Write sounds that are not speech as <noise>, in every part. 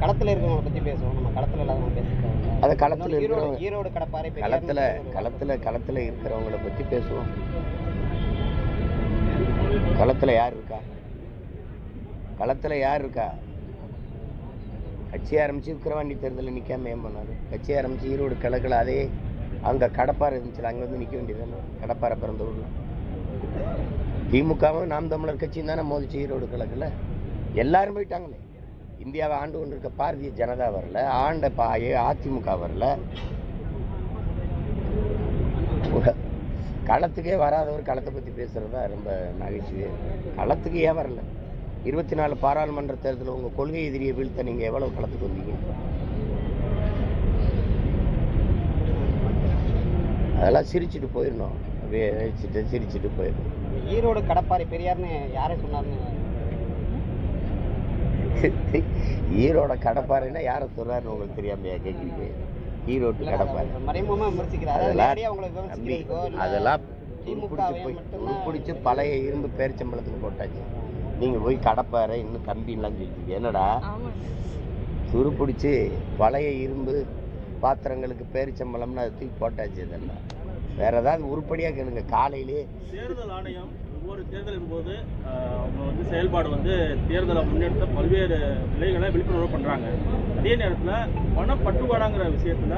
களத்துல இருக்கவங்களை பத்தி பேசுவோம். நம்ம களத்துல இல்லாதவங்க பேசுறோம் அது களத்துல இருக்கிறவங்க ஈரோடு கடப்பாறை களத்துல களத்துல களத்துல இருக்கிறவங்கள பத்தி பேசுவோம். களத்துல யார் இருக்கா? களத்துல யார் இருக்கா? கட்சி ஆரம்பிச்சு விக்கிரவாண்டி தேர்தலில் நிக்காம ஏன் பண்ணாரு? கட்சி ஆரம்பிச்சு ஈரோடு கிழக்குல அதே அங்க கடப்பாறை இருந்துச்சுல அங்க வந்து நிக்க வேண்டியதானே கடப்பாறை பிறந்த ஊர்ல. திமுகவும் நாம் தமிழர் கட்சியும் தானே மோதிச்சு ஈரோடு கிழக்குல? எல்லாரும் போயிட்டாங்களே. இந்தியாவை ஆண்டு கொண்டிருக்க பாரதிய ஜனதா வரல ஆண்ட பாய அதிமுக வரல. களத்துக்கே வராதவர் களத்தை பற்றி பேசுகிறது தான் ரொம்ப நகைச்சுவை களத்துக்கு ஏன் வரல. இருபத்தி நாலு பாராளுமன்ற தேர்தலில் உங்கள் கொள்கை எதிரியை வீழ்த்த நீங்கள் எவ்வளவு களத்துக்கு வந்தீங்க? அதெல்லாம் சிரிச்சுட்டு போயிடணும். அப்படியே சிரிச்சுட்டு போயிடணும். ஈரோடு கடப்பாறை பெரியார்னு யாரை சொன்னார்னு <laughs> ஈரோட கடப்பாறைன்னா யாரை சொல்றாருன்னு உங்களுக்கு தெரியாமையா கேட்குறீங்க ஈரோட்டு கடப்பாறை. அதெல்லாம் அதெல்லாம் உருப்பிடிச்சு போய் உருப்பிடிச்சு பழைய இரும்பு பேரிச்சம்பளத்துக்கு போட்டாச்சு. நீங்க போய் கடப்பாறை இன்னும் கம்பின்லாம் சொல்லிட்டு என்னடா? துருப்பிடிச்சு பழைய இரும்பு பாத்திரங்களுக்கு பேரிச்சம்பளம்னு அதை தூக்கி போட்டாச்சு இதெல்லாம். வேற ஏதாவது உருப்படியாக கேளுங்க. காலையிலே தேர்தல் ஆணையம் ஒவ்வொரு தேர்தலின் போது அவங்க வந்து செயல்பாடு வந்து தேர்தலை முன்னெடுத்த பல்வேறு நிலைகளை விழிப்புணர்வு பண்ணுறாங்க அதே நேரத்தில் பணப்பட்டுவாடாங்கிற விஷயத்தில்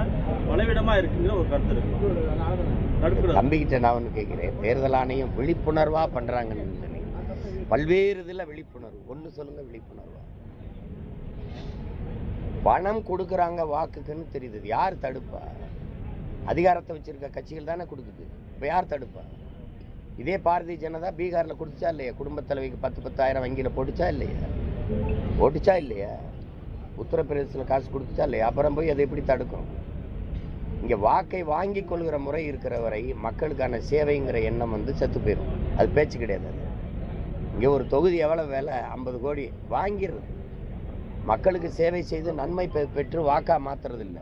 பலவிடமாக இருக்குங்கிற ஒரு கருத்து இருக்கு. தம்பிக்கிட்ட நான் ஒன்று கேட்குறேன் தேர்தல் ஆணையம் விழிப்புணர்வாக பண்ணுறாங்கன்னு நினைக்கிறேன். பல்வேறு இதில் விழிப்புணர்வு. ஒன்று சொல்லுங்க விழிப்புணர்வா. பணம் கொடுக்குறாங்க வாக்குக்குன்னு தெரியுது. யார் தடுப்பா? அதிகாரத்தை வச்சுருக்க கட்சிகள் தானே கொடுக்குது. இப்போ யார் தடுப்பா? இதே பாரதிய ஜனதா பீகாரில் கொடுத்துச்சா இல்லையா? குடும்பத் தலைவிக்கு பத்து பத்தாயிரம் வங்கியில் போட்டுச்சா இல்லையா? போட்டுச்சா இல்லையா? உத்தரப்பிரதேசத்தில் காசு கொடுத்துச்சா இல்லையா? அப்புறம் போய் அதை எப்படி தடுக்கும்? இங்கே வாக்கை வாங்கி கொள்கிற முறை இருக்கிற வரை மக்களுக்கான சேவைங்கிற எண்ணம் வந்து செத்து போயிடும் அது பேச்சு கிடையாது அது. இங்கே ஒரு தொகுதி எவ்வளோ வேலை? ஐம்பது கோடி. வாங்கிடுறது. மக்களுக்கு சேவை செய்து நன்மை பெ- பெற்று வாக்கா மாற்றுறதில்லை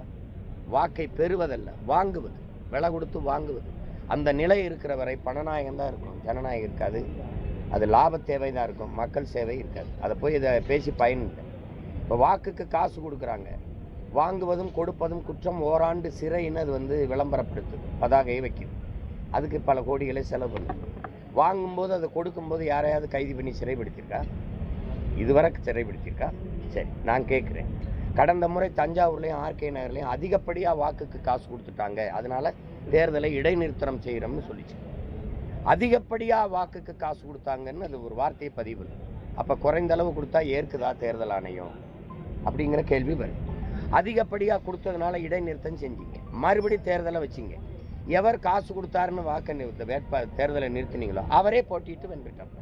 வாக்கை பெறுவதல்ல. வாங்குவது. விலை கொடுத்து வாங்குவது. அந்த நிலை இருக்கிற வரை பணநாயகம் தான் இருக்கும் ஜனநாயகம் இருக்காது. அது லாப தேவை தான் இருக்கும். மக்கள் சேவை இருக்காது. அதை போய் இதை பேசி பயன் இல்லை இப்போ வாக்குக்கு காசு கொடுக்குறாங்க. வாங்குவதும் கொடுப்பதும் குற்றம் ஓராண்டு சிறைன்னு அது வந்து விளம்பரப்படுத்துது. பதாகையை வைக்குது. அதுக்கு பல கோடிகளை செலவு பண்ணுது. வாங்கும்போது அதை கொடுக்கும்போது யாரையாவது கைது பண்ணி சிறைப்படுத்தியிருக்கா இதுவரை சிறைப்படுத்தியிருக்கா சரி நான் கேட்குறேன். கடந்த முறை தஞ்சாவூர்லேயும் ஆர்கே நகர்லேயும் அதிகப்படியாக வாக்குக்கு காசு கொடுத்துட்டாங்க. அதனால் தேர்தலை இடைநிறுத்தம் செய்கிறோம்னு சொல்லிச்சு. அதிகப்படியாக வாக்குக்கு காசு கொடுத்தாங்கன்னு அது ஒரு வார்த்தையை பதிவு அப்போ குறைந்த அளவு கொடுத்தா ஏற்குதா தேர்தல் ஆணையம்? அப்படிங்கிற கேள்வி வரும் அதிகப்படியாக கொடுத்ததுனால இடைநிறுத்தம் செஞ்சீங்க. மறுபடி தேர்தலை வச்சிங்க. எவர் காசு கொடுத்தாருன்னு வாக்க நிறுத்த வேட்பா தேர்தலை நிறுத்தினீங்களோ அவரே போட்டிட்டு வென்றுட்டார்.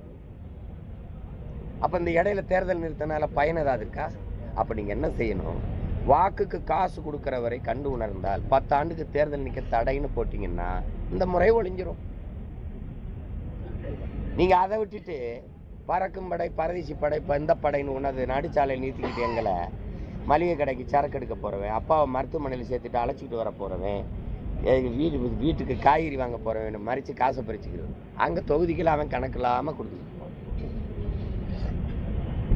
அப்போ இந்த இடையில தேர்தல் நிறுத்தினால பயன் ஏதாவது இருக்கா? அப்போ நீங்கள் என்ன செய்யணும்? வாக்குக்கு காசு கொடுக்குறவரை கண்டு உணர்ந்தால் பத்தாண்டுக்கு தேர்தல் நிற்க தடைன்னு போட்டிங்கன்னா இந்த முறை ஒழிஞ்சிரும் நீங்கள் அதை விட்டுட்டு பறக்கும் படை பரதேசி படை இப்போ இந்த படைன்னு உணர்ந்து நடுச்சாலையில் நிறுத்திக்கிட்டு எங்களை மளிகை கடைக்கு சரக்கு எடுக்க போகிறவன் அப்பாவை மருத்துவமனையில் சேர்த்துட்டு அழைச்சிட்டு வர போகிறவன் வீடு வீட்டுக்கு காய்கறி வாங்க போகிறவன் மறித்து காசை பறிச்சுக்கிறது. அங்கே தொகுதிக்கில் அவன் கணக்கு இல்லாமல் கொடுத்துட்டு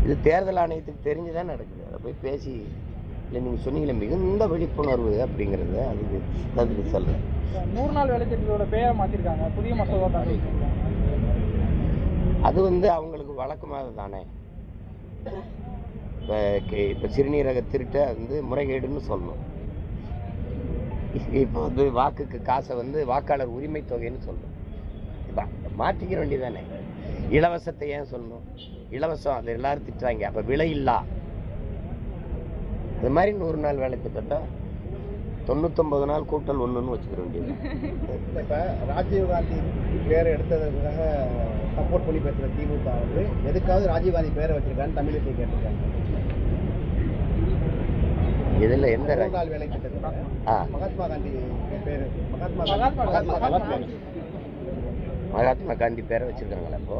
இது தேர்தல் ஆணையத்துக்கு தெரிஞ்சுதான் நடக்குது. அதை போய் பேசி இல்லை நீங்கள் சொன்னீங்களே மிகுந்த விழிப்புணர்வு அப்படிங்கிறது அதுக்கு அதுக்கு சொல்கிறேன் நூறு நாள் வேலை திட்டத்தோட பெயரை மாத்திருக்காங்க. புதிய மசோதா. அது வந்து அவங்களுக்கு வழக்கமாக தானே. இப்போ இப்போ சிறுநீரக திருட்டை வந்து முறைகேடுன்னு சொல்லணும் இப்போ வந்து வாக்குக்கு காசை வந்து வாக்காளர் உரிமை தொகைன்னு சொல்லணும் இப்போ மாற்றிக்கிற வேண்டியதானே இலவசத்தை ஏன் சொல்லணும் இலவசம் அது எல்லாரும் திட்டுறாங்க. அப்போ விலை அது மாதிரி நூறு நாள் வேலை திட்டத்தை தொண்ணூத்தொம்பது நாள் கூட்டல் ஒன்றுன்னு வச்சுக்கிற வேண்டியது. இப்ப ராஜீவ் காந்தி பேரை எடுத்ததுக்காக சப்போர்ட் பண்ணி பேசுற திமுக வந்து எதுக்காவது ராஜீவ் காந்தி பேரை வச்சிருக்கான்னு தமிழிசை கேட்டிருக்காங்க. இதில் எந்த நாள் வேலை திட்டத்துல ஆ. மகாத்மா காந்தி பேரு மகாத்மா காந்தி மகாத்மா காந்தி பேரை. வச்சிருக்காங்களா இப்போ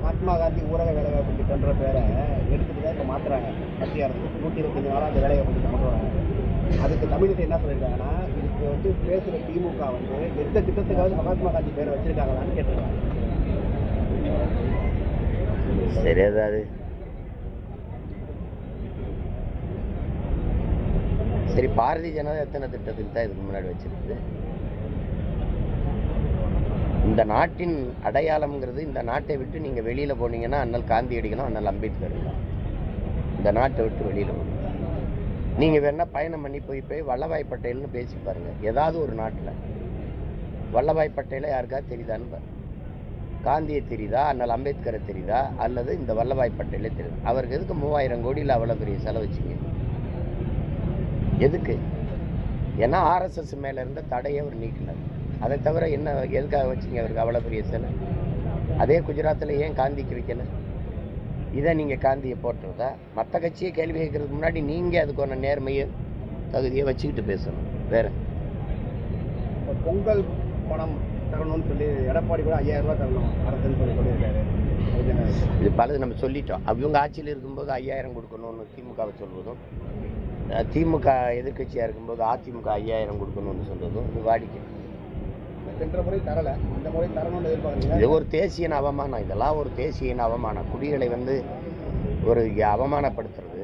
மகாத்மா காந்தி ஊரக வேலைவாய்ப்பு பண்ணுற பேரை எடுத்துட்டு தான் இப்போ மாற்றுறாங்க மத்திய அரசு நூற்றி இருபத்தஞ்சு நாளாக அந்த வேலையை திட்டம் கொண்டு அதுக்கு தமிழகத்தை என்ன சொல்லியிருக்காங்கன்னா இதுக்கு வந்து பேசுகிற திமுக வந்து எந்த திட்டத்துக்காவது மகாத்மா காந்தி பேரை வச்சுருக்காங்களான்னு கேட்டிருக்காங்க. சரி அதாவது சரி பாரதிய ஜனதா எத்தனை திட்டத்துக்கு தான் இதுக்கு முன்னாடி வச்சிருக்குது இந்த நாட்டின் அடையாளம்ங்கிறது இந்த நாட்டை விட்டு நீங்கள் வெளியில் போனீங்கன்னா அண்ணல் காந்தியடிகளும் அண்ணல் அம்பேத்கர் தான். இந்த நாட்டை விட்டு வெளியில் போகணும் நீங்கள் வேணால் பயணம் பண்ணி போய் போய் வல்லபாய் பட்டேல்னு பேசி பாருங்கள் ஏதாவது ஒரு நாட்டில். வல்லபாய் பட்டேலை யாருக்காவது தெரியுதான்னு காந்தியை தெரியுதா? அண்ணல் அம்பேத்கரை தெரியுதா? அல்லது இந்த வல்லபாய் பட்டேலே தெரியுது? அவருக்கு எதுக்கு மூவாயிரம் கோடியில் அவ்வளோ பெரிய செலவச்சிங்க? எதுக்கு? ஏன்னா ஆர்எஸ்எஸ் மேலே இருந்த தடையை அவர் நீக்கினார் அதை தவிர என்ன எதுக்காக வச்சிங்க அவருக்கு அவ்வளோ பெரிய சிலை? அதே குஜராத்தில் ஏன் காந்திக்கு வைக்கல? இதை நீங்கள் காந்தியை போட்டுறதா? மற்ற கட்சியை கேள்வி கேட்கறதுக்கு முன்னாடி நீங்கள் அதுக்கான நேர்மையை தகுதியை வச்சுக்கிட்டு பேசணும். வேற? பொங்கல் பணம் தரணும்னு சொல்லி எடப்பாடி கூட ஐயாயிரம் ரூபாய் தரணும். அரசுன்னு சொல்லி சொல்லியிருக்காரு. இது பலது நம்ம சொல்லிட்டோம். அவங்க ஆட்சியில் இருக்கும்போது ஐயாயிரம் கொடுக்கணும்னு திமுகவை சொல்வதும் திமுக எதிர்க்கட்சியாக இருக்கும்போது அதிமுக ஐயாயிரம் கொடுக்கணும்னு சொல்வதும் இது வாடிக்கை. சென்ற முறை தரல. இந்த முறை தரணும்னு இது ஒரு தேசியன் அவமானம். இதெல்லாம் ஒரு தேசியன் அவமானம். குடிகளை வந்து ஒரு அவமானப்படுத்துறது.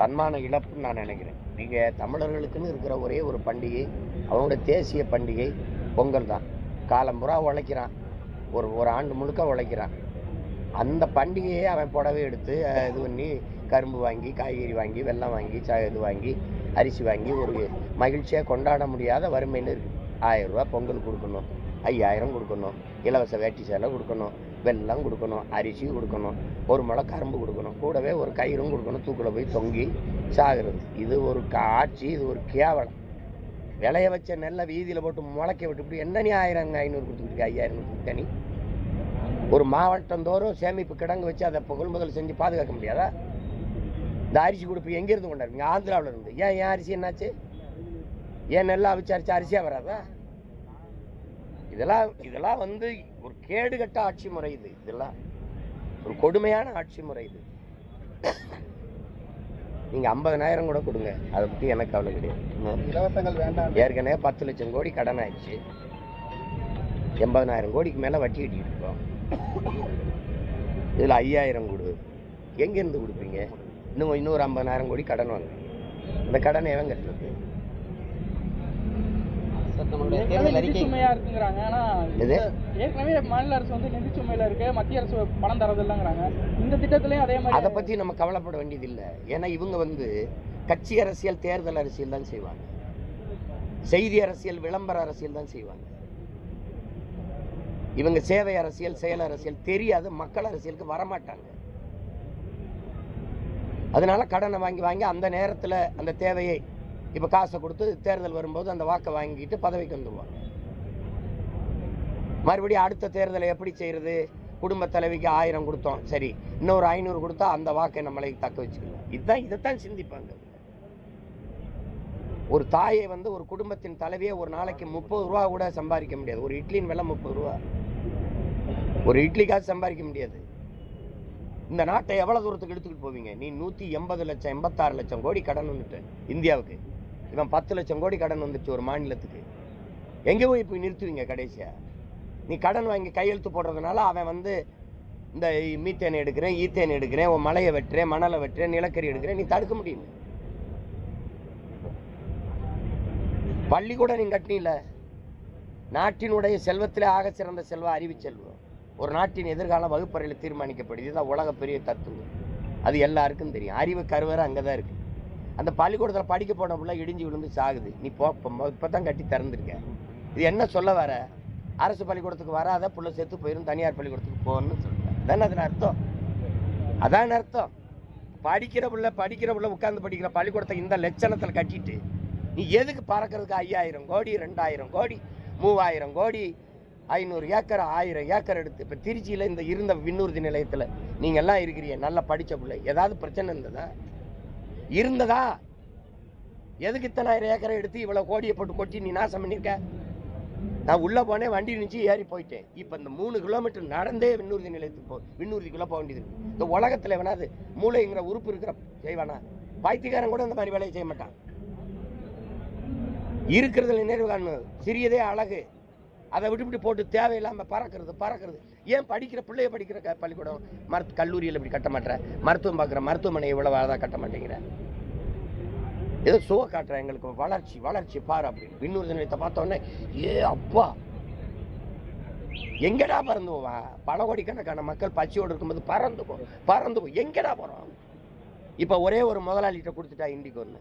தன்மான இழப்புன்னு நான் நினைக்கிறேன். நீங்கள் தமிழர்களுக்குன்னு இருக்கிற ஒரே ஒரு பண்டிகை அவங்களோட தேசிய பண்டிகை பொங்கல் தான். காலம்புறா உழைக்கிறான். ஒரு ஒரு ஆண்டு முழுக்க உழைக்கிறான். அந்த பண்டிகையை அவன் புடவை எடுத்து இது பண்ணி கரும்பு வாங்கி காய்கறி வாங்கி வெல்லம் வாங்கி ச இது வாங்கி அரிசி வாங்கி ஒரு மகிழ்ச்சியாக கொண்டாட முடியாத வறுமைன்னு இருக்குது ஆயிரம் பொங்கல் கொடுக்கணும் ஐயாயிரம் கொடுக்கணும் இலவச வேட்டி சேலை கொடுக்கணும் வெல்லம் கொடுக்கணும் அரிசி கொடுக்கணும் ஒரு முளை கரும்பு கொடுக்கணும் கூடவே ஒரு கயிறும் கொடுக்கணும் தூக்கில் போய் தொங்கி சாகிறது. இது ஒரு காட்சி இது ஒரு கேவலம். விளைய வச்ச நெல்லை வீதியில் போட்டு முளைக்க விட்டு என்ன நீ ஆயிரம் ஐநூறு கொடுத்துக்கிட்டு ஐயாயிரம் கொடுத்துக்கிட்ட நீ? ஒரு மாவட்டந்தோறும் சேமிப்பு கிடங்கு வச்சு அதை இப்போ கொள்முதல் செஞ்சு பாதுகாக்க முடியாதா? இந்த அரிசி கொடுப்பு எங்கேருந்து கொண்டாருங்க ஆந்திராவில் இருந்து ஏன் ஏன் அரிசி என்னாச்சு? ஏன் நெல்லை அரிசி அரிசியாக வராதா? இதெல்லாம் இதெல்லாம் வந்து ஒரு கேடுகட்ட ஆட்சி முறை இது இதெல்லாம். ஒரு கொடுமையான ஆட்சி முறை இது. நீங்க ஐம்பதனாயிரம் கூட கொடுங்க. அதை பத்தி எனக்கு கவலை கிடையாது. ம். இலவசங்கள் வேண்டாம். ஏற்கனவே பத்து லட்சம் கோடி கடன் ஆயிடுச்சு. எண்பதனாயிரம் கோடிக்கு மேல வட்டி கட்டிட்டு இருக்கோம். இதுல ஐயாயிரம் கொடு. எங்கேருந்து கொடுப்பீங்க? இன்னும் இன்னொரு ஐம்பதனாயிரம் கோடி கடன் வாங்க அந்த கடனை எவன் கட்டுறது? ஏற்கனவே நிதி சுமையா இருக்குங்கிறாங்க. ஆனா எது? ஏற்கனவே மாநில அரசு வந்து நிதி சுமையில இருக்கு மத்திய அரசு பணம் தரது இல்லைங்கிறாங்க இந்த திட்டத்திலயும் அதே மாதிரி அதை பத்தி நம்ம கவலைப்பட வேண்டியதில்லை. ஏன்னா இவங்க வந்து கட்சி அரசியல் தேர்தல் அரசியல் தான் செய்வாங்க. செய்தி அரசியல் விளம்பர அரசியல் தான் செய்வாங்க. இவங்க சேவை அரசியல் செயல் அரசியல் தெரியாது மக்கள் அரசியலுக்கு வரமாட்டாங்க. அதனால கடனை வாங்கி வாங்கி அந்த நேரத்துல அந்த தேவையை இப்போ காசை கொடுத்து தேர்தல் வரும்போது அந்த வாக்கை வாங்கிட்டு பதவிக்கு வந்துடுவாங்க மறுபடியும் அடுத்த தேர்தலை எப்படி செய்யறது குடும்ப தலைவிக்கு ஆயிரம் கொடுத்தோம் சரி. இன்னொரு ஐநூறு கொடுத்தா அந்த வாக்கை நம்மளை தக்க வச்சுக்கலாம் இதுதான் இதைத்தான் சிந்திப்பாங்க. ஒரு தாயை வந்து ஒரு குடும்பத்தின் தலைவியை ஒரு நாளைக்கு முப்பது ரூபா கூட சம்பாதிக்க முடியாது. ஒரு இட்லியின் விலை முப்பது ரூபா. ஒரு இட்லிக்காக சம்பாதிக்க முடியாது. இந்த நாட்டை எவ்வளவு தூரத்துக்கு எடுத்துக்கிட்டு போவீங்க? நீ நூற்றி எண்பது லட்சம் எண்பத்தாறு லட்சம் கோடி கடன் வந்துட்டு இந்தியாவுக்கு. இவன் பத்து லட்சம் கோடி கடன் வந்துச்சு ஒரு மாநிலத்துக்கு. எங்கே போய் போய் நிறுத்துவீங்க கடைசியாக நீ கடன் வாங்கி கையெழுத்து போடுறதுனால அவன் வந்து இந்த மீத்தேன் எடுக்கிறேன் ஈத்தேன் எடுக்கிறேன் உன் மலையை வெட்டுறேன் மணலை வெட்டுறேன் நிலக்கரி எடுக்கிறேன் நீ தடுக்க முடியும்? பள்ளிக்கூடம் நீ கட்டினில. நாட்டினுடைய செல்வத்திலே ஆக சிறந்த செல்வம் அறிவு செல்வம். ஒரு நாட்டின் எதிர்காலம் வகுப்பறையில் தீர்மானிக்கப்படுது. இதுதான் உலக பெரிய தத்துவம். அது எல்லாருக்கும் தெரியும். அறிவு கருவறை அங்கே தான் இருக்குது அந்த பள்ளிக்கூடத்தில் படிக்க போன புள்ள இடிஞ்சு விழுந்து சாகுது. நீ போ இப்போ தான் கட்டி திறந்துருக்க. இது என்ன சொல்ல வர? அரசு பள்ளிக்கூடத்துக்கு வராத புள்ள செத்து போயிடும் தனியார் பள்ளிக்கூடத்துக்கு போகணும்னு சொல்லுங்கள் தானே அதில் அர்த்தம்? அதான் அர்த்தம்? படிக்கிற பிள்ளை படிக்கிற பிள்ளை உட்காந்து படிக்கிற பள்ளிக்கூடத்தை இந்த லட்சணத்தில் கட்டிட்டு நீ எதுக்கு பறக்கிறதுக்கு ஐயாயிரம் கோடி ரெண்டாயிரம் கோடி மூவாயிரம் கோடி ஐநூறு ஏக்கர் ஆயிரம் ஏக்கர் எடுத்து இப்போ திருச்சியில் இந்த இருந்த விண்ணூர்தி நிலையத்தில் நீங்கள்லாம் இருக்கிறீங்க நல்லா படித்த பிள்ளை. ஏதாவது பிரச்சனை இருந்ததா? இருந்ததா? எதுக்கு இத்தனாயிரம் ஏக்கரை எடுத்து இவ்வளோ கோடியை போட்டு கொட்டி நீ நாசம் பண்ணியிருக்க நான் உள்ளே போனேன் வண்டி நினச்சி ஏறி போயிட்டேன். இப்போ இந்த மூணு கிலோமீட்டர் நடந்தே விண்ணூர்தி நிலையத்துக்கு போ விண்ணூர்திக்குள்ளே போக வேண்டியது இந்த உலகத்தில் வேணாது மூளைங்கிற உறுப்பு இருக்கிற செய்வானா? பைத்தியக்காரன் கூட இந்த மாதிரி வேலையை செய்ய மாட்டான். இருக்கிறதுல நினைவு காணும் சிறியதே அழகு. அதை விட்டுவிட்டு போட்டு தேவையில்லாம பறக்கிறது பறக்கிறது. ஏன் படிக்கிற பிள்ளைய படிக்கிற க- பள்ளிக்கூடம்? மருத்து கல்லூரியில் இப்படி கட்ட மாட்டேற. மருத்துவம் பார்க்குற மருத்துவமனை இவ்வளவு அழகா கட்ட மாட்டேங்கிற. ஏதோ சுவை காட்டுறேன் எங்களுக்கு வளர்ச்சி வளர்ச்சி பாரு அப்படின்னு. இன்னொரு நிலையத்தை பார்த்த உடனே ஏ அப்பா! எங்கடா பறந்து போவான் பல கோடிக்கணக்கான மக்கள் பச்சையோடு இருக்கும்போது பறந்து போ பறந்து போ. எங்கடா போகிறோம் இப்போ ஒரே ஒரு முதலாளிகிட்ட கொடுத்துட்டா இண்டிகோன்னு.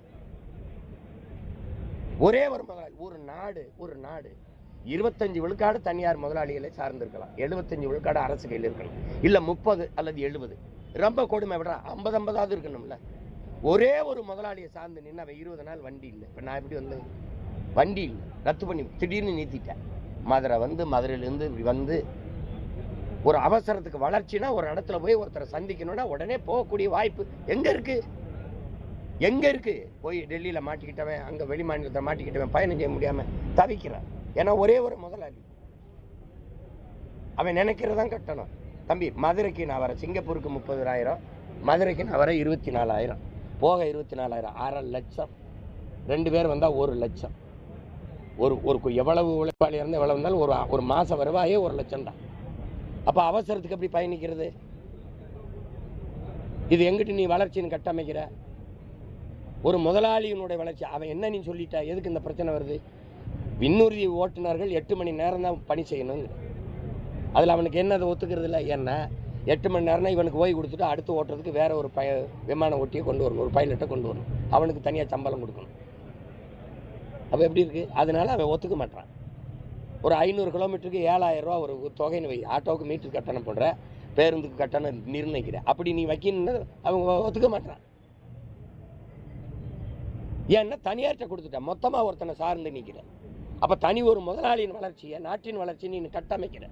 ஒரே ஒரு முதலாளி ஒரு நாடு ஒரு நாடு. இருபத்தஞ்சு விழுக்காடு தனியார் முதலாளிகளை சார்ந்திருக்கலாம். எழுபத்தஞ்சு விழுக்காடு அரசு கையில் இருக்கலாம் இல்லை முப்பது அல்லது எழுபது. ரொம்ப கொடுமை விட ஐம்பது ஐம்பதாவது இருக்கணும்ல. ஒரே ஒரு முதலாளியை சார்ந்து நின்று அவன் இருபது நாள் வண்டி இல்லை. இப்போ நான் எப்படி வந்து வண்டி இல்லை. ரத்து பண்ணி திடீர்னு நிறுத்திட்டேன் மதுரை வந்து மதுரையிலேருந்து இப்படி வந்து ஒரு அவசரத்துக்கு வளர்ச்சினா ஒரு இடத்துல போய் ஒருத்தரை சந்திக்கணும்னா உடனே போகக்கூடிய வாய்ப்பு எங்கே இருக்குது எங்கே இருக்குது போய் டெல்லியில் மாட்டிக்கிட்டவன் அங்கே வெளிமாநிலத்தை மாட்டிக்கிட்டவன் பயணம் செய்ய முடியாமல் தவிக்கிறான். ஏன்னா ஒரே ஒரு முதலாளி அவன் நினைக்கிறதான் கட்டணும். தம்பி மதுரைக்கு நான் வரேன். சிங்கப்பூருக்கு முப்பதாயிரம் மதுரைக்கு நான் வரேன் இருபத்தி நாலாயிரம் போக இருபத்தி நாலாயிரம் அரை லட்சம். ரெண்டு பேர் வந்தால் ஒரு லட்சம். ஒரு ஒரு எவ்வளவு உழைப்பாளி இருந்தால் எவ்வளவு இருந்தாலும் ஒரு ஒரு மாதம் வருவாயே ஒரு லட்சம் தான் அப்போ அவசரத்துக்கு எப்படி பயணிக்கிறது? இது எங்கிட்டு நீ வளர்ச்சின்னு கட்டமைக்கிற? ஒரு முதலாளியினுடைய வளர்ச்சி. அவன் என்ன நீ சொல்லிட்ட? எதுக்கு இந்த பிரச்சனை வருது? விண்ணுறுதி ஓட்டுநர்கள் எட்டு மணி நேரம் தான் பணி செய்யணுங்கிற அதில் அவனுக்கு என்ன அதை ஒத்துக்கிறது இல்லை? ஏன்னா எட்டு மணி நேரம்னா இவனுக்கு ஓய்வு கொடுத்துட்டு அடுத்து ஓட்டுறதுக்கு வேற ஒரு பய விமான ஓட்டியை கொண்டு வரணும். ஒரு பைலட்டை கொண்டு வரணும். அவனுக்கு தனியாக சம்பளம் கொடுக்கணும். அப்போ எப்படி இருக்குது அதனால அவன் ஒத்துக்க மாட்டான் ஒரு ஐநூறு கிலோமீட்டருக்கு ஏழாயிரம் ரூபா ஒரு தொகைன்னு வை. ஆட்டோவுக்கு மீட்டர் கட்டணம் போடுற பேருந்துக்கு கட்டணம் நிர்ணயிக்கிற. அப்படி நீ வைக்கணும்னு அவங்க ஒத்துக்க மாட்டான் ஏன்னா தனியார்கிட்ட கொடுத்துட்டேன் மொத்தமாக ஒருத்தனை சார்ந்து நிற்கிறேன் அப்போ தனி ஒரு முதலாளியின் வளர்ச்சியை நாட்டின் வளர்ச்சியை நீ கட்டமைக்கிற.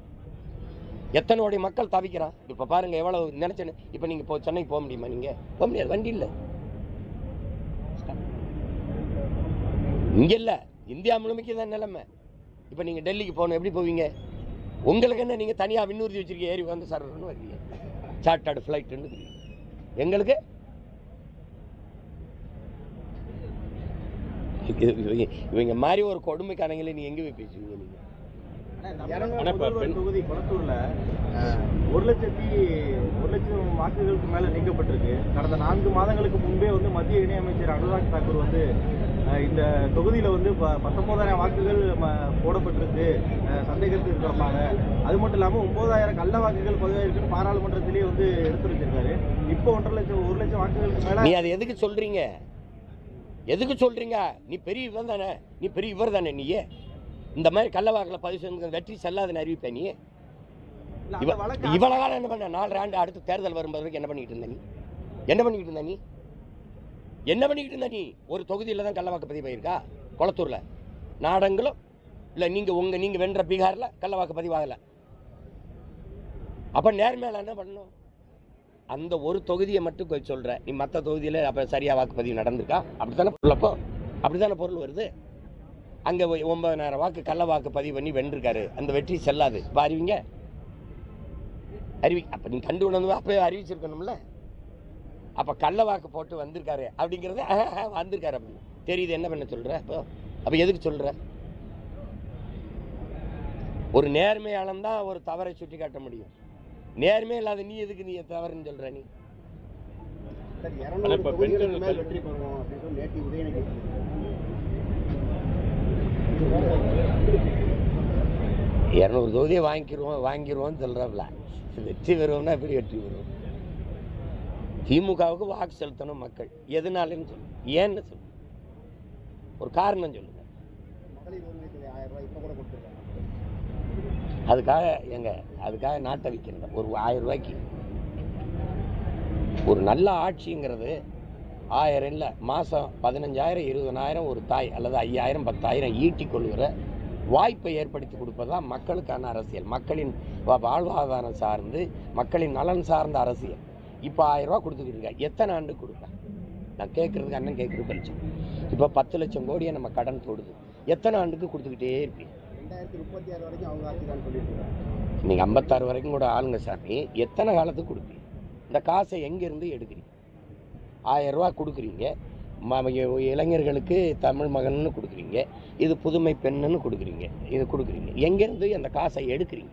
எத்தனோடைய மக்கள் தவிக்கிறான்? இப்போ பாருங்க எவ்வளவு நினைச்சேன்னு. இப்போ நீங்கள் இப்போ சென்னைக்கு போக முடியுமா நீங்கள் போக முடியாது வண்டி இல்லை. இங்கே இல்லை. இந்தியா முழுமைக்கு தான் நிலைமை. இப்போ நீங்கள் டெல்லிக்கு போகணும் எப்படி போவீங்க? உங்களுக்கு என்ன நீங்கள் தனியாக விண்ணூர்த்தி வச்சுருக்கீங்க ஏறி வந்து சார் வருவீங்க. சார்ட்டர்டு ஃப்ளைட்டுன்னு எங்களுக்கு இவங்க- இவங்க மாதிரி ஒரு கொடுமைக்காரங்களை நீ எங்க போய் பேசுவீங்க நீங்க? ஆனா இப்ப பெண் தொகுதி கொளத்தூர்ல அஹ், ஒரு லட்சத்தி ஒரு லட்சம் வாக்குகளுக்கு மேல நீக்கப்பட்டிருக்கு. கடந்த நான்கு மாதங்களுக்கு முன்பே வந்து மத்திய இணையமைச்சர் அனுராக் தாக்கூர் வந்து இந்த தொகுதியில வந்து பத்தொன்பதாயிரம் வாக்குகள் போடப்பட்டிருக்கு. அஹ், சந்தேகத்துக்கு தொடர்பாக அது மட்டும் இல்லாம ஒன்பதாயிரம் கள்ள வாக்குகள் பதிவாயிருக்குன்னு பாராளுமன்றத்திலேயே வந்து எடுத்துரைச்சிருக்காரு. இப்போ ஒன்றரை லட்சம் ஒரு லட்சம் வாக்குகளுக்கு மேல நீ அதை எதுக்கு சொல்றீங்க? எதுக்கு சொல்றீங்க? நீ பெரிய இவன் தானே. நீ பெரிய இவர் தானே நீயே இந்த மாதிரி கள்ளவாக்கில் பதிவு செஞ்சு வெற்றி செல்லாதுன்னு அறிவிப்ப நீ. இவ- இவ்வளவு காலம் என்ன பண்ண? நாலு ஆண்டு அடுத்து தேர்தல் வரும்போது வரைக்கும் என்ன பண்ணிட்டு இருந்த நீ? என்ன பண்ணிட்டு இருந்த நீ? என்ன பண்ணிட்டு இருந்த நீ? ஒரு தொகுதியில தான் கள்ளவாக்கு பதிவு ஆயிருக்கா குளத்தூர்ல. நாடங்களும் இல்ல நீங்க உங்க நீங்க வென்ற பீகார்ல கள்ளவாக்கு பதிவாகல அப்ப நேர்மையில என்ன பண்ணணும்? அந்த ஒரு தொகுதியை மட்டும் கொஞ்சம் சொல்றேன். நீ மற்ற தொகுதியில் அப்ப சரியா வாக்குப்பதிவு நடந்திருக்கா? அப்படித்தானே பொருளப்போ அப்படித்தானே பொருள் வருது? அங்க ஒன்பதாயிரம் ஒன்பதனாயிரம் வாக்கு கள்ள வாக்கு பதிவு பண்ணி வென்றிருக்காரு. அந்த வெற்றி செல்லாது. இப்போ அறிவிங்க? அறிவி அப்ப நீ கண்டு உணர்ந்து அப்பவே அறிவிச்சிருக்கணும்ல? அப்ப கள்ள வாக்கு போட்டு வந்திருக்காரு அப்படிங்கிறது வந்திருக்காரு அப்படின்னு. தெரியுது என்ன பண்ண சொல்ற அப்போ? அப்ப எதுக்கு சொல்ற? ஒரு நேர்மையாளன் தான் ஒரு தவறை சுட்டி காட்ட முடியும். நேர்மை இல்லாத நீ எதுக்கு நீ தவறுன்னு சொல்ற நீ? இரநூறு தொகுதியை வாங்கிக்கிருவோம் வாங்கிடுவோம்னு சொல்கிறாப்ல வெற்றி பெறுவோம்னா எப்படி வெற்றி பெறுவோம்? திமுகவுக்கு வாக்கு செலுத்தணும் மக்கள். எதனாலன்னு சொல்லு. ஏன்னு சொல்லு. ஒரு காரணம் சொல்லுங்க மகளிர் உரிமை தொகை ஆயிரம் ரூபாய் இப்போ கூட கொடுத்துருக்காங்க அதுக்காக எங்க அதுக்காக நாட்டை விற்கிறேன் ஒரு ஆயிரம் ரூபாய்க்கு. ஒரு நல்ல ஆட்சிங்கிறது ஆயிரம் இல்லை மாதம் பதினஞ்சாயிரம் இருபதனாயிரம் ஒரு தாய் அல்லது ஐயாயிரம் பத்தாயிரம் ஈட்டி கொள்கிற வாய்ப்பை ஏற்படுத்தி கொடுப்பதுதான் மக்களுக்கான அரசியல். மக்களின் வா- வாழ்வாதாரம் சார்ந்து மக்களின் நலன் சார்ந்த அரசியல். இப்போ ஆயிரம் ரூபா கொடுத்துக்கிட்டு இருக்கா. எத்தனை ஆண்டு கொடுப்பேன் நான் கேட்குறதுக்கு அண்ணன் கேட்குறது லட்சம் இப்போ பத்து லட்சம் கோடியை நம்ம கடன் போடுது எத்தனை ஆண்டுக்கு கொடுத்துக்கிட்டே இருப்பீங்க? ரெண்டாயிரத்தி முப்பத்தி ஆறு வரைக்கும் அவங்க ஆட்சி தான் சொல்லிட்டு இருக்காங்க நீங்கள் ஐம்பத்தாறு வரைக்கும் கூட ஆளுங்க சாமி எத்தனை காலத்துக்கு கொடுப்பீங்க? இந்த காசை எங்கேருந்து எடுக்கிறீங்க? ஆயிரம் ரூபா கொடுக்குறீங்க. இளைஞர்களுக்கு தமிழ் மகன்னு கொடுக்குறீங்க. இது புதுமை பெண்ணுன்னு கொடுக்குறீங்க. இது கொடுக்குறீங்க. எங்கேருந்து அந்த காசை எடுக்கிறீங்க?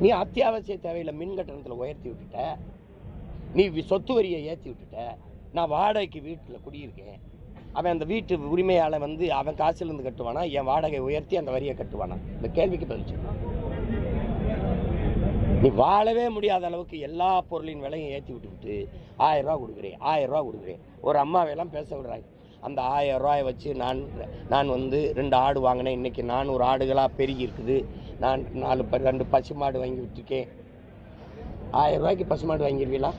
நீ அத்தியாவசிய தேவையில் மின் கட்டணத்தில் உயர்த்தி விட்டுட்ட. நீ வி- சொத்து வரியை ஏற்றி விட்டுட்ட. நான் வாடகைக்கு வீட்டில் குடியிருக்கேன். அவன் அந்த வீட்டு உரிமையாளர் வந்து அவன் காசுலேருந்து கட்டுவானா? என் வாடகை உயர்த்தி அந்த வரியை கட்டுவானா? இந்த கேள்விக்கு பதில் நீ வாழவே முடியாத அளவுக்கு எல்லா பொருளின் விலையும் ஏற்றி விட்டுவிட்டு ஆயிரம் ரூபா கொடுக்குறேன் ஆயிரம் ரூபா கொடுக்குறேன். ஒரு அம்மாவையெல்லாம் பேச விடுறாங்க. அந்த ஆயிரம் ரூபாயை வச்சு நான் நான் வந்து ரெண்டு ஆடு வாங்கினேன். இன்னைக்கு நானூறு ஆடுகளாக பெருகி இருக்குது. நான் நாலு ப- ரெண்டு பசு மாடு வாங்கி விட்டுருக்கேன். ஆயிரம் ரூபாய்க்கு பசு மாடு வாங்கிடுவீங்களா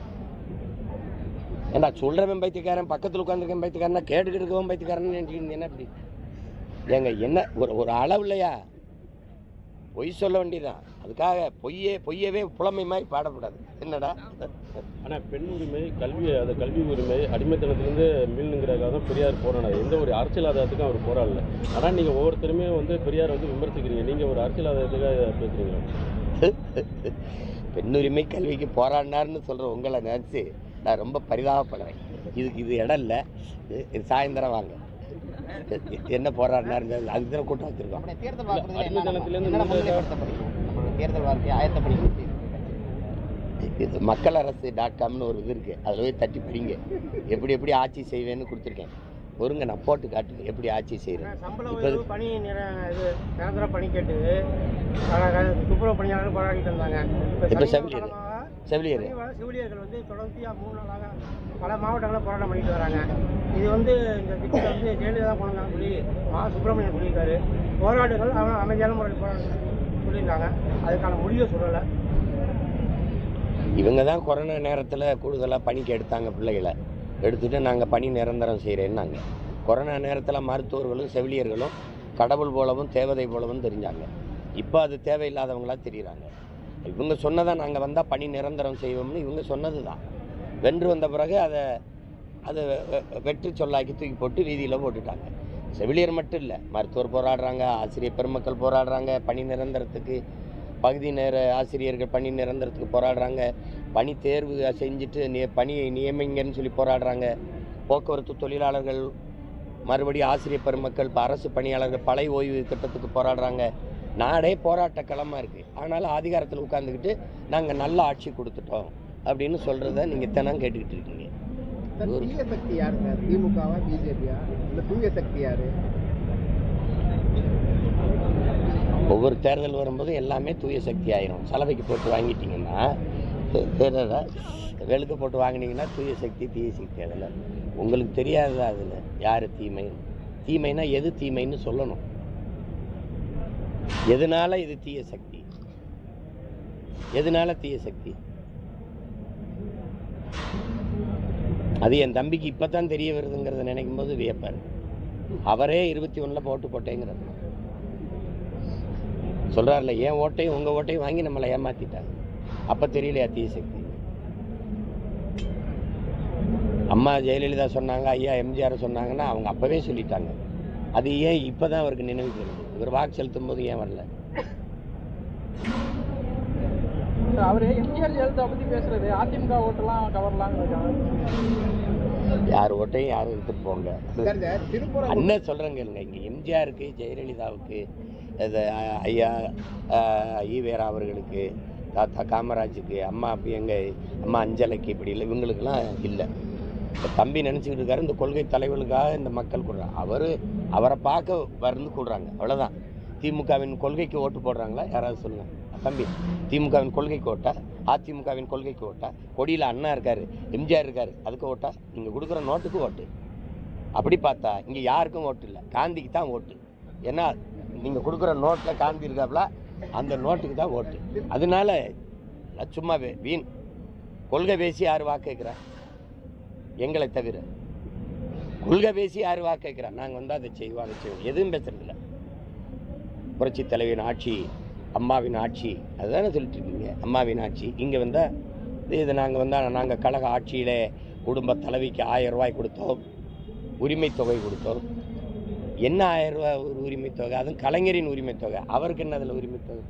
ஏண்டா சொல்கிறவன் பைத்தியக்காரன் பக்கத்தில் உட்காந்துருக்கேன் பைத்தியக்காரனா கேட்டுக்கிட்டு இருக்கவன் பைத்தியக்காரன் நினைச்சிட்டு என்ன இப்படி ஏங்க என்ன ஒரு ஒரு அளவு இல்லையா? பொய் சொல்ல வேண்டியதுதான். அதுக்காக பொய்யே பொய்யவே புலமை மாதிரி பாடக்கூடாது. என்னடா? ஆனால் பெண் உரிமை கல்வி அது கல்வி உரிமை அடிமைத்தனத்திலேருந்து மீளுங்கிறதுக்காக தான் பெரியார் போராடினார் எந்த ஒரு அரசியல் ஆதாயத்துக்கும் அவர் போராடல. ஆனால் நீங்கள் ஒவ்வொருத்தருமே வந்து பெரியார் வந்து விமர்சிக்கிறீங்க. நீங்கள் ஒரு அரசியல் ஆதாயத்துக்காக பேசுகிறீங்களா <laughs> பெண்ணுரிமை கல்விக்கு போராடினார்னு சொல்கிற உங்களை நினச்சி நான் ரொம்ப பரிதாபப்படுறேன். இதுக்கு இது இடம் இல்லை. இது- சாயந்தரம் வாங்க. என்ன போராடினாருங்க? அதுக்கு தான் கூட்டம் வச்சுருக்கோம். தேர்தல் வாழ்க்கையை ஆயத்தப்படுகிறது இது மக்கள் அரசு டாட் காம்னு ஒரு இது இருக்குது அதில் போய் தட்டி படிங்க. எப்படி எப்படி ஆட்சி செய்வேன்னு கொடுத்துருக்கேன். ஒருங்க நான் போட்டு காட்டுங்க. எப்படி ஆட்சி செய்கிறேன் சம்பள இப்போ பணி இது நிரந்தர பணி கேட்டு துப்புரவு பணியாளர்கள் போராடிட்டு இருந்தாங்க. இப்ப செவிலியர். செவிலியர். செவிலியர்கள் வந்து தொடர்ச்சியாக மூணு நாளாக பல மாவட்டங்களில் போராட்டம் பண்ணிட்டு வராங்க. இது வந்து இந்த திட்டத்தை வந்து ஜெயலலிதா வந்தாங்கன்னு சொல்லி மா. சுப்பிரமணியன் சொல்லியிருக்காரு. போராடுகள் அவன் அமைதியான முறையில் போராட சொல்லியிருக்காங்க அதுக்கான முடிவை சொல்லலை. இவங்க தான் கொரோனா நேரத்தில் கூடுதலாக பணிக்கு எடுத்தாங்க பிள்ளைகளை. எடுத்துட்டு நாங்கள் பணி நிரந்தரம் செய்கிறேன்னாங்க கொரோனா நேரத்தில் மருத்துவர்களும் செவிலியர்களும் கடவுள் போலவும் தேவதை போலவும் தெரிஞ்சாங்க. இப்போ அது தேவையில்லாதவங்களா தெரியுறாங்க. இவங்க சொன்னதை நாங்கள் வந்தால் பணி நிரந்தரம் செய்வோம்னு இவங்க சொன்னது தான் வென்று வந்த பிறகு அதை அதை வெ- வெற்றி சொல்லாக்கி தூக்கி போட்டு வீதியில் போட்டுட்டாங்க. செவிலியர் மட்டும் இல்லை மருத்துவர் போராடுறாங்க ஆசிரியர் பெருமக்கள் போராடுறாங்க பணி நிரந்தரத்துக்கு பகுதி நேர ஆசிரியர்கள் பணி நிரந்தரத்துக்கு போராடுறாங்க. பணி தேர்வு செஞ்சுட்டு நி பணியை நியமிங்கன்னு சொல்லி போராடுறாங்க. போக்குவரத்து தொழிலாளர்கள் மறுபடியும் ஆசிரியர் பெருமக்கள் இப்போ அரசு பணியாளர்கள் பழைய ஓய்வு திட்டத்துக்கு போராடுறாங்க. நாடே போராட்ட களமாக இருக்குது ஆனாலும் அதிகாரத்தில் உட்காந்துக்கிட்டு நாங்கள் நல்ல ஆட்சி கொடுத்துட்டோம் அப்படின்னு சொல்கிறத நீங்கள் தினம் கேட்டுக்கிட்டு இருக்கீங்க. தீய சக்தி யாரு சார் திமுகவா பிஜேபியா? இல்ல தூய சக்தி யாரு? ஒவ்வொரு தேர்தல் வரும்போது எல்லாமே தூய சக்தி ஆயிரும். சலவைக்கு போட்டு வாங்கிட்டீங்கன்னா வெளுக்க போட்டு வாங்கினீங்கன்னா தூய சக்தி தீய சக்தி அதில் உங்களுக்கு தெரியாததா அதில்? யார் தீமை? தீமைனா எது தீமைன்னு சொல்லணும். எதனால இது தீய சக்தி? எதனால தீய சக்தி? அது என் தம்பிக்கு இப்போ தான் தெரிய வருதுங்கிறத நினைக்கும் போது வியப்பாரு. அவரே இருபத்தி ஒன்றில் போட்டு போட்டேங்கிறது சொல்றாருல என் ஓட்டையும் உங்க ஓட்டையும் வாங்கி நம்மளை ஏமாத்திட்டாங்க. அப்ப தெரியலையா தீய சக்தி? அம்மா ஜெயலலிதா சொன்னாங்க ஐயா எம்ஜிஆர் சொன்னாங்கன்னா அவங்க அப்பவே சொல்லிட்டாங்க. அது ஏன் இப்பதான் அவருக்கு நினைவுக்கு வருது? இவர் வாக்கு செலுத்தும் போது ஏன் வரல? அவர் எம்ஜிஆர் ஜெயலலிதா பற்றி பேசுறது. அதிமுக ஓட்டெல்லாம் கவரலாங்கிறதுக்காக. யார் ஓட்டையும் யாரும் எடுத்துட்டு போங்க. அண்ணன் சொல்கிறேங்க இல்லைங்க இங்கே எம்ஜிஆருக்கு ஜெயலலிதாவுக்கு ஐயா ஈவேரா அவர்களுக்கு தாத்தா காமராஜுக்கு அம்மா அப்படி எங்கள் அம்மா அஞ்சலைக்கு இப்படி இல்லை இவங்களுக்கெல்லாம் இல்லை. இப்போ தம்பி நினச்சிக்கிட்டு இருக்காரு இந்த கொள்கை தலைவர்களுக்காக இந்த மக்கள் கொடுறாங்க அவர் அவரை பார்க்க வந்து கூடுறாங்க. அவ்வளோதான் திமுகவின் கொள்கைக்கு ஓட்டு போடுறாங்களா? யாராவது சொல்லுங்கள் தம்பி திமுகவின் கொள்கைக்கு ஓட்டா? அதிமுகவின் கொள்கைக்கு ஓட்டா? கொடியில் அண்ணா இருக்கார் எம்ஜிஆர் இருக்கார் அதுக்கு ஓட்டா? நீங்கள் கொடுக்குற நோட்டுக்கு ஓட்டு. அப்படி பார்த்தா இங்கே யாருக்கும் ஓட்டு இல்லை. காந்திக்கு தான் ஓட்டு. ஏன்னா நீங்கள் கொடுக்குற நோட்டில் காந்தி இருக்காப்புல அந்த நோட்டுக்கு தான் ஓட்டு. அதனால சும்மாவே சும்மா வீண். கொள்கை பேசி யார் வாக்கு கேட்குறா? எங்களை தவிர. கொள்கை பேசி யார் வாக்கு கேட்குறா? நாங்கள் வந்து அதை செய்வோம் அதை செய்வோம். எதுவும் பேசுறதில்ல. புரட்சி தலைவியின் ஆட்சி அம்மாவின் ஆட்சி அதுதானே சொல்லிட்டு இருக்கீங்க? அம்மாவின் ஆட்சி. இங்கே வந்தால் இது நாங்கள் வந்தால் நாங்கள் கழக ஆட்சியில் குடும்ப தலைவிக்கு ஆயிரம் ரூபாய் கொடுத்தோம். உரிமை தொகை கொடுத்தோம். என்ன ஆயிரம் ரூபாய் ஒரு உரிமை தொகை? அதுவும் கலைஞரின் உரிமை தொகை. அவருக்கு என்ன அதில் உரிமை தொகை?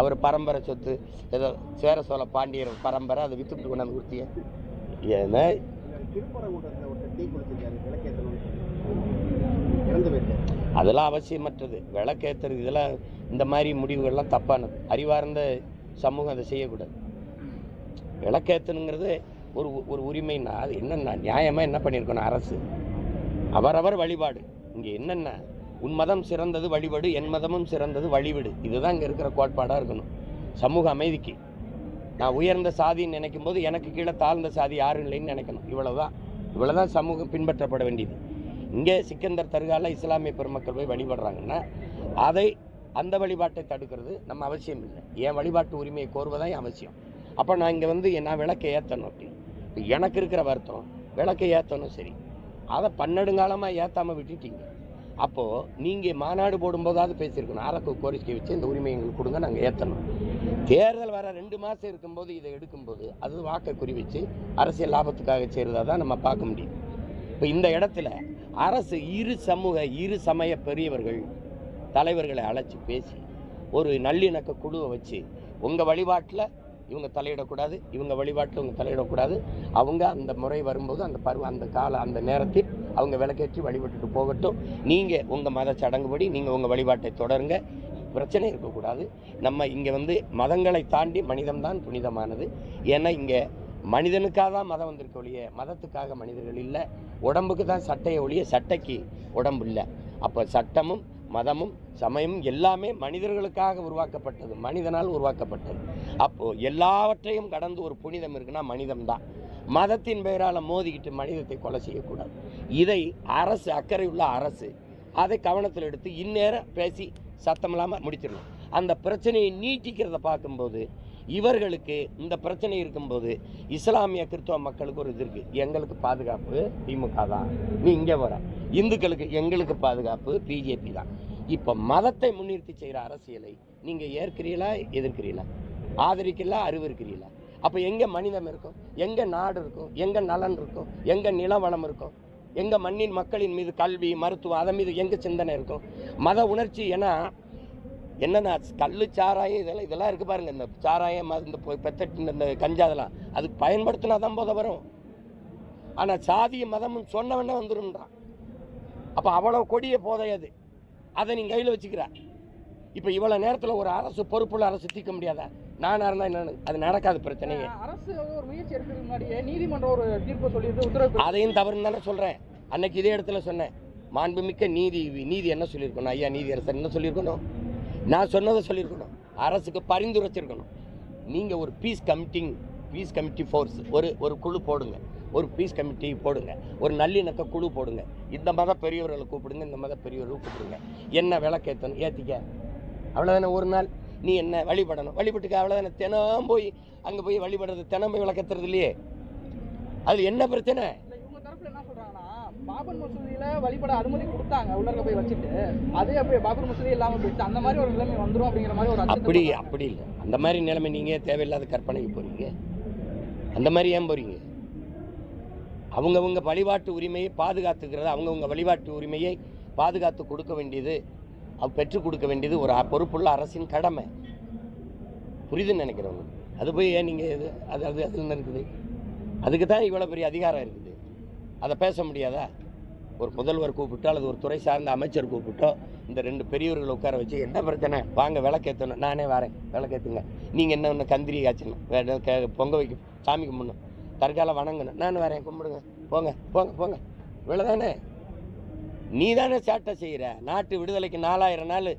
அவர் பரம்பரை சொத்து ஏதோ சேர சோழ பாண்டியர் பரம்பரை அதை வித்துட்டு கொண்டாந்து கொடுத்தீங்க. ஏன்னா திருப்பரங்குன்றத்தில் ஒருத்தர் டீ குடிச்சிருக்காரு விளக்கேற்றணும் இறந்து போயிட்டார். அதெல்லாம் அவசியமற்றது. விளக்கேற்றுறது இதெல்லாம் இந்த மாதிரி முடிவுகள்லாம் தப்பானது. அறிவார்ந்த சமூகம் அதை செய்யக்கூடாது. விளக்கேற்றணுங்கிறது ஒரு ஒரு உரிமைன்னா அது என்னென்ன நியாயமாக என்ன பண்ணியிருக்கணும் அரசு? அவரவர் வழிபாடு. இங்கே என்னென்ன? உன் மதம் சிறந்தது வழிபடு என் மதமும் சிறந்தது வழிவிடு. இதுதான் இங்கே இருக்கிற கோட்பாடாக இருக்கணும். சமூக அமைதிக்கு. நான் உயர்ந்த சாதின்னு நினைக்கும் போது எனக்கு கீழே தாழ்ந்த சாதி யாரும் இல்லைன்னு நினைக்கணும். இவ்வளோதான் இவ்வளோதான் சமூகம் பின்பற்றப்பட வேண்டியது. இங்கே சிக்கந்தர் தர்கால இஸ்லாமிய பெருமக்கள் போய் வழிபடுறாங்கன்னா அதை அந்த வழிபாட்டை தடுக்கிறது நம்ம அவசியம் இல்லை. என் வழிபாட்டு உரிமையை கோருவதான் என் அவசியம். அப்போ நான் இங்கே வந்து நான் விளக்கை ஏற்றணும் அப்படின்னு எனக்கு இருக்கிற வருத்தம் விளக்கை ஏற்றணும் சரி. அதை பன்னெடுங்காலமாக ஏற்றாமல் விட்டுட்டீங்க. அப்போது நீங்கள் மாநாடு போடும்போதாவது பேசியிருக்கணும். அரசு கோரிக்கை வச்சு இந்த உரிமை எங்களுக்கு கொடுங்க நாங்கள் ஏற்றணும் தேர்தல் வர ரெண்டு மாதம் இருக்கும்போது இதை எடுக்கும்போது அது வாக்கை குறி வச்சு அரசியல் லாபத்துக்காக செய்கிறதா தான் நம்ம பார்க்க முடியும். இப்போ இந்த இடத்துல அரசு இரு சமூக இரு சமய பெரியவர்கள் தலைவர்களை அழைச்சி பேசி ஒரு நல்லிணக்க குழுவை வச்சு உங்கள் வழிபாட்டில் இவங்க தலையிடக்கூடாது இவங்க வழிபாட்டில் இவங்க தலையிடக்கூடாது அவங்க அந்த முறை வரும்போது அந்த பருவ அந்த கால அந்த நேரத்தில் அவங்க விளக்கேற்றி வழிபட்டுட்டு போகட்டும். நீங்கள் உங்கள் மத சடங்குபடி நீங்கள் உங்கள் வழிபாட்டை தொடருங்க. பிரச்சனை இருக்கக்கூடாது. நம்ம இங்கே வந்து மதங்களை தாண்டி மனிதம்தான் புனிதமானது. ஏன்னா இங்கே மனிதனுக்காக தான் மதம் வந்திருக்க ஒழிய மதத்துக்காக மனிதர்கள் இல்லை. உடம்புக்கு தான் சட்டையை ஒழிய சட்டைக்கு உடம்பு இல்லை. அப்போ சட்டமும் மதமும் சமயமும் எல்லாமே மனிதர்களுக்காக உருவாக்கப்பட்டது மனிதனால் உருவாக்கப்பட்டது. அப்போது எல்லாவற்றையும் கடந்து ஒரு புனிதம் இருக்குன்னா மனிதம்தான். மதத்தின் பெயரால் மோதிக்கிட்டு மனிதத்தை கொலை செய்யக்கூடாது. இதை அரசு அக்கறை உள்ள அரசு அதை கவனத்தில் எடுத்து இந்நேரம் பேசி சத்தமில்லாமல் முடிச்சிடணும். அந்த பிரச்சனையை நீட்டிக்கிறத பார்க்கும்போது இவர்களுக்கு இந்த பிரச்சனை இருக்கும்போது இஸ்லாமிய கிறிஸ்தவ மக்களுக்கு ஒரு இது இருக்குது எங்களுக்கு பாதுகாப்பு திமுக தான். நீ இங்கே வர. இந்துக்களுக்கு எங்களுக்கு பாதுகாப்பு பிஜேபி தான். இப்போ மதத்தை முன்னிறுத்தி செய்கிற அரசியலை நீங்கள் ஏற்கிறீங்களா எதிர்க்கிறீங்களா ஆதரிக்கல அறிவிருக்கிறீங்களா அப்போ எங்கே மனிதம் இருக்கும்? எங்கே நாடு இருக்கும்? எங்கே நலன் இருக்கும்? எங்கே நிலவளம் இருக்கும்? எங்கள் மண்ணின் மக்களின் மீது கல்வி மருத்துவம் அதன் மீது எங்கே சிந்தனை இருக்கும்? மத உணர்ச்சி ஏன்னா என்னன்னா கள்ளு சாராயம் இதெல்லாம் இதெல்லாம் இருக்கு பாருங்க. இந்த சாராயம் இந்த பெத்தட்டு இந்த கஞ்சா அதெல்லாம். அதுக்கு பயன்படுத்தினா தான் போத வரும். ஆனால் சாதிய மதமும் சொன்னவன வந்துரும்ன்றான் அப்போ அவ்வளோ கொடிய போதை அது. அதை நீ கையில் வச்சுக்கிற. இப்போ இவ்வளோ நேரத்தில் ஒரு அரசு பொறுப்புள்ள அரசு தீர்க்க முடியாதா? நானாக இருந்தால் என்ன அது நடக்காது பிரச்சனையே. அரசு ஒரு முயற்சி எடுக்கிறதுக்கு முன்னாடியே நீதிமன்றம் ஒரு தீர்ப்பு சொல்லியிருக்கு உத்தரவு அதையும் தவறுன்னு தானே சொல்கிறேன் அன்னைக்கு இதே இடத்துல சொன்னேன். மாண்புமிக்க நீதி நீதி என்ன சொல்லியிருக்கணும்? ஐயா நீதி அரசர் என்ன சொல்லியிருக்கணும்? நான் சொன்னதை சொல்லியிருக்கணும். அரசுக்கு பரிந்துரைச்சிருக்கணும். நீங்கள் ஒரு peace committing peace committee force ஒரு ஒரு குழு போடுங்க. ஒரு பீஸ் கமிட்டி போடுங்க. ஒரு நல்லிணக்க குழு போடுங்க. இந்த மத பெரியவர்களை கூப்பிடுங்க இந்த மத பெரியவர்களை கூப்பிடுங்க. என்ன விளக்கேற்றணும் ஏற்றிக்க அவ்வளோதானே ஒரு நாள்? நீ என்ன வழிபடணும்? வழிபட்டுக்க அவ்வளோதானே தினம் போய் அங்கே போய் வழிபடுறது தினம் போய் விளக்கத்துறது இல்லையே. அதில் என்ன பிரச்சனை இல்ல, இவங்க தரப்புல என்ன சொல்றாங்கன்னா பாபர் மசூதியில வழிபட அனுமதி கொடுத்தாங்க. உள்ளார போய் வச்சுட்டு. அதே அப்படியே பாபர் மசூதி இல்லாம போயிடுச்சு. அந்த மாதிரி ஒரு நிலைமை வந்துரும் அப்படிங்கிற மாதிரி ஒரு அப்படி. அப்படி இல்லை. அந்த மாதிரி நிலைமை நீங்கள் தேவையில்லாத கற்பனைக்கு போறீங்க? அந்த மாதிரி ஏன் போறீங்க? அவங்கவங்க வழிபாட்டு உரிமையை பாதுகாத்துக்கிறது அவங்கவங்க வழிபாட்டு உரிமையை பாதுகாத்து கொடுக்க வேண்டியது அவ பெற்றுக் கொடுக்க வேண்டியது ஒரு பொறுப்புள்ள அரசின் கடமை. புரியுதுன்னு நினைக்கிறவங்க அது போய் ஏன் நீங்கள் அது அது அது என்ன இருக்குது? அதுக்கு தான் இவ்வளோ பெரிய அதிகாரம் இருக்குது. அதை பேச முடியாதா? ஒரு முதல்வர் கூப்பிட்டோ அல்லது ஒரு துறை சார்ந்த அமைச்சர் கூப்பிட்டோ இந்த ரெண்டு பெரியவர்களை உட்கார வச்சு என்ன பிரச்சனை? வாங்க விளக்கேற்றணும் நானே வரேன். விளக்கேற்றுங்க நீங்கள் என்ன ஒன்று கந்திரி காய்ச்சணும்? வேற பொங்க வைக்க சாமி கும்பிடணும். தற்கால வணங்கணும். நான் வரேன். கும்பிடுங்க. போங்க போங்க போங்க. இவ்வளோதானே நீ தானே சேட்டை செய்கிற நாட்டு விடுதலைக்கு நாலாயிரம் நாள்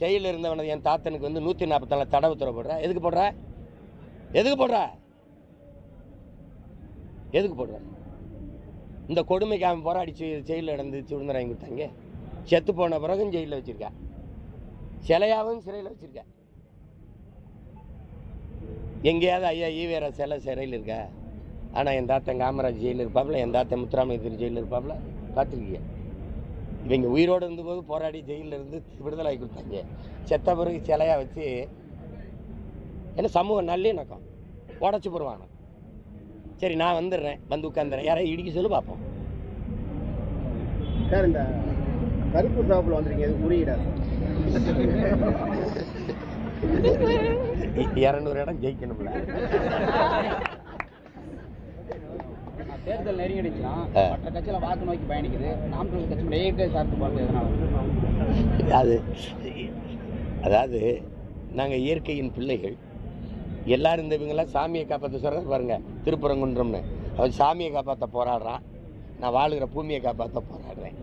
செயலில் இருந்தவனது என் தாத்தனுக்கு வந்து நூற்றி நாற்பத்தாலு தடவு உத்தரவு போடுற? எதுக்கு போடுற? எதுக்கு போடுற? எதுக்கு போடுற? இந்த கொடுமைக்கு அவன் போராடி ஜெயிலில் நடந்து சுதந்திரம் வாங்கி கொடுத்தாங்க செத்து போன பிறகும் ஜெயிலில் வச்சுருக்கா. சிலையாவும் சிறையில் வச்சுருக்கா. எங்கேயாவது ஐயா ஈவேரா சிலை சிறையில் இருக்கா? ஆனால் என் தாத்தன் காமராஜ் ஜெயிலில் இருப்பாப்புல என் தாத்தன் முத்துராமலிங்கர் ஜெயிலில் இருப்பாப்புல பார்த்துருக்கீங்க இவங்க உயிரோடு இருந்தபோது போராடி ஜெயிலில் இருந்து விடுதலை ஆகி கொடுத்தாங்க. செத்த பிறகு சிலையாக வச்சு என்ன சமூக நல்லிணக்கம். உடச்சி போடுவாங்க. சரி நான் வந்துடுறேன். வந்து உட்காந்துறேன் யாரையும் இடிக்க சொல்லு பார்ப்போம். சார் இந்த கருப்பு சாப்பில் வந்திருக்கீங்க குறியீடாது இரநூறு இடம் ஜெயிக்கணும்ல. தேர்தல் நெருங்கிடுச்சுன்னா. மற்ற கட்சியில வாக்கு நோக்கி பயணிக்குது. நாம் தமிழர் கட்சி ஏற்கனவே சார்ந்து போகிறது எதனால? அது அதாவது நாங்கள் இயற்கையின் பிள்ளைகள். எல்லாரும் இந்த இவங்கெல்லாம் சாமியை காப்பாற்ற சொல்கிறார் பாருங்க. திருப்பரங்குன்றம்னு. அவன் சாமியை காப்பாற்ற போராடுறான். நான் வாழுகிற பூமியை காப்பாற்ற போராடுறேன்.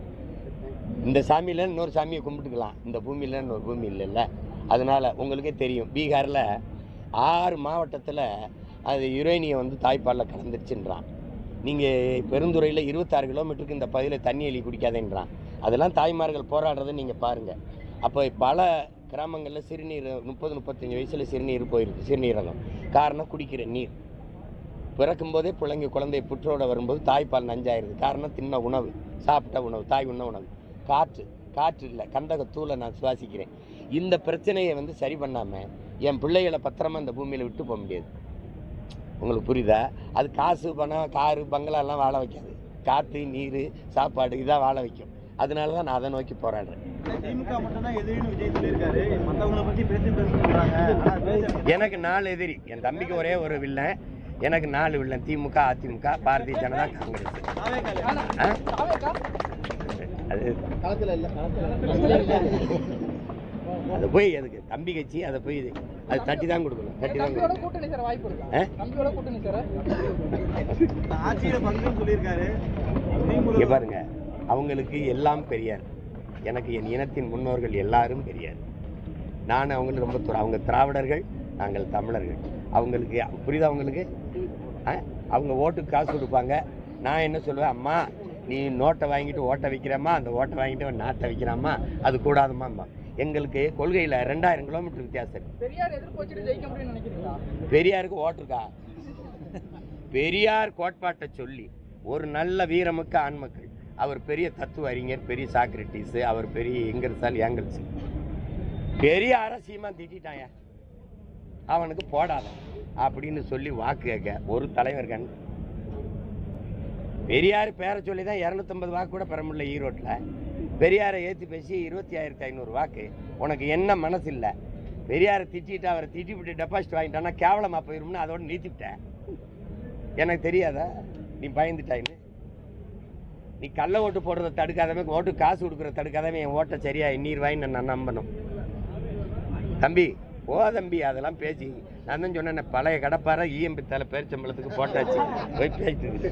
இந்த சாமியில் இன்னொரு சாமியை கும்பிட்டுக்கலாம். இந்த பூமியில் இன்னொரு பூமி இல்லைல்ல. அதனால் உங்களுக்கே தெரியும் பீகாரில் ஆறு மாவட்டத்தில் அது யுரேனியம் வந்து தாய்ப்பாலில் கலந்துருச்சுன்றான். நீங்கள் பெருந்துறையில் இருபத்தாறு கிலோமீட்டருக்கு இந்த பகுதியில் தண்ணி எலி குடிக்காதேன்றான். அதெல்லாம் தாய்மார்கள் போராடுறதை நீங்கள் பாருங்கள் அப்போ பல கிராமங்களில் சிறுநீர் முப்பது முப்பத்தஞ்சு வயசில் சிறுநீர் போயிருக்கு சிறுநீரகம். காரணம் குடிக்கிற நீர். பிறக்கும்போதே பிள்ளைங்க குழந்தை புற்றோட வரும்போது தாய்ப்பால் நஞ்சாயிருது. காரணம் தின்ன உணவு சாப்பிட்ட உணவு தாய் உண்ண உணவு. காற்று காற்று இல்லை கந்தகத்தூளை நான் சுவாசிக்கிறேன். இந்த பிரச்சனையை வந்து சரி பண்ணாமல் என் பிள்ளைகளை பத்திரமா இந்த பூமியில் விட்டு போக முடியாது. உங்களுக்கு புரியுதா? அது காசு பணம் காரு பங்களாலாம் வாழ வைக்காது. காற்று நீர் சாப்பாடு இதான் வாழ வைக்கும். அதனால தான் நான் அதை நோக்கி போராடுறேன். எனக்கு நாலு எதிரி. என் தம்பிக்கு ஒரே ஒரு வில்லன் எனக்கு நாலு வில்லன் திமுக அதிமுக பாரதிய ஜனதா காங்கிரஸ்? அது இல்லை அது போய் அதுக்கு தம்பி கட்சி அதை போய் அது தட்டி தான் கொடுக்கணும் தட்டி தான் கொடுக்கணும். பாருங்க அவங்களுக்கு எல்லாம் பெரியார். எனக்கு என் இனத்தின் முன்னோர்கள் எல்லாரும் பெரியார். நான் அவங்களுக்கு ரொம்ப அவங்க திராவிடர்கள் நாங்கள் தமிழர்கள். அவங்களுக்கு புரியுதா அவங்களுக்கு? அவங்க ஓட்டுக்கு காசு கொடுப்பாங்க. நான் என்ன சொல்லுவேன் அம்மா நீ நோட்டை வாங்கிட்டு ஓட்டை வைக்கிறம்மா அந்த ஓட்டை வாங்கிட்டு நாட்டை வைக்கிறாம்மா அது கூடாதுமாம்மா எங்களுக்கு கொள்கையில் ரெண்டாயிரம் கிலோமீட்டர் வித்தியாசம் பெரியாருக்கு ஓட்டுருக்கா பெரியார் கோட்பாட்டை சொல்லி ஒரு நல்ல வீரமிக்க ஆண்மக்கள் அவர் பெரிய தத்துவ அறிஞர் பெரிய சாக்ரட்டிஸ் அவர் பெரிய எங்கர்சால் ஏங்கல்ஸ் பெரியார சீமா திட்டாயா அவனுக்கு போடாத அப்படின்னு சொல்லி வாக்கு கேட்க ஒரு தலைவர் கண். பெரியார் பேரை சொல்லி தான் இரநூத்தம்பது வாக்கு கூட பெற முடியல ஈரோட்டில். பெரியாரை ஏற்றி பேசி இருபத்தி ஆயிரத்தி ஐநூறு வாக்கு. உனக்கு என்ன மனசு இல்லை பெரியாரை திட்டிட்டு அவரை திட்டி விட்டு டெபாசிட் வாங்கிட்டான்னா கேவலமாக போயிரும்னு அதோட நிறுத்திவிட்டேன் எனக்கு தெரியாதா? நீ பயந்துட்டாயின்னு நீ கள்ள ஓட்டு போடுறத தடுக்காதவன் ஓட்டு காசு கொடுக்குறத தடுக்காதவன் என் ஓட்டை சரியா நீர் வாங்கி நான் நம்பணும். தம்பி ஓ தம்பி அதெல்லாம் பேசி. நான் தான் சொன்னேன் பழைய கடப்பாரை இஎம்பி தலை பேரிச்சம்பளத்துக்கு போட்டாச்சு. போய் பேசிட்டு